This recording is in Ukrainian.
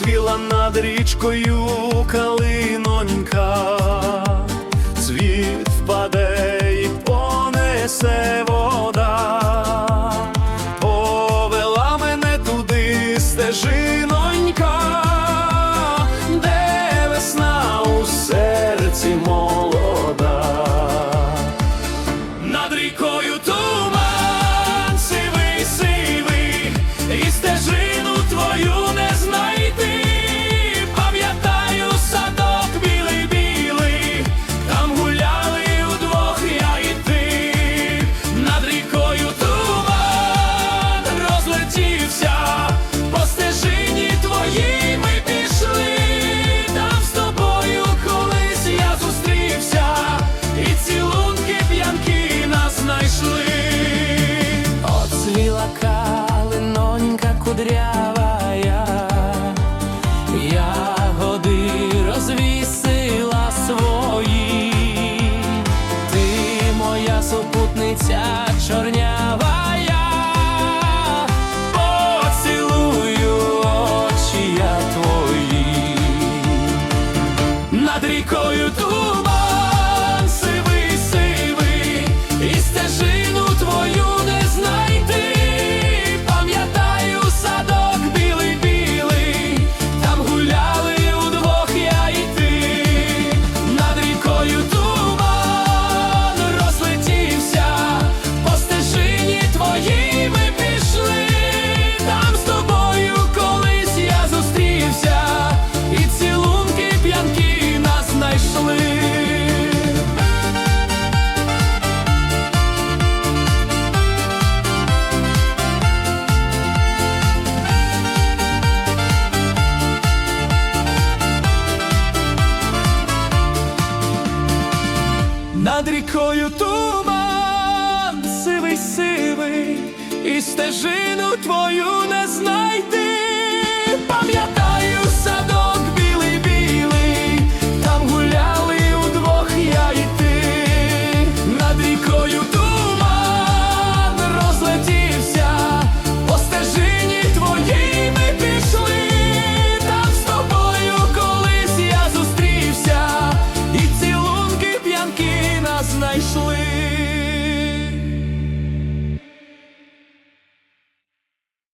Розцвіла над річкою калинонька, цвіт впаде і понесе вода, повела мене туди стежинонька, де весна у серці молода. Над рікою туман сивий, сивий, і стежину твою не знайти. кудрявая, ягоди розвісила свої, ти моя супутниця чорнява, поцілую очі твої над рікою туба. над рікою туман сивий сивий, і стежину твою не знайти. you.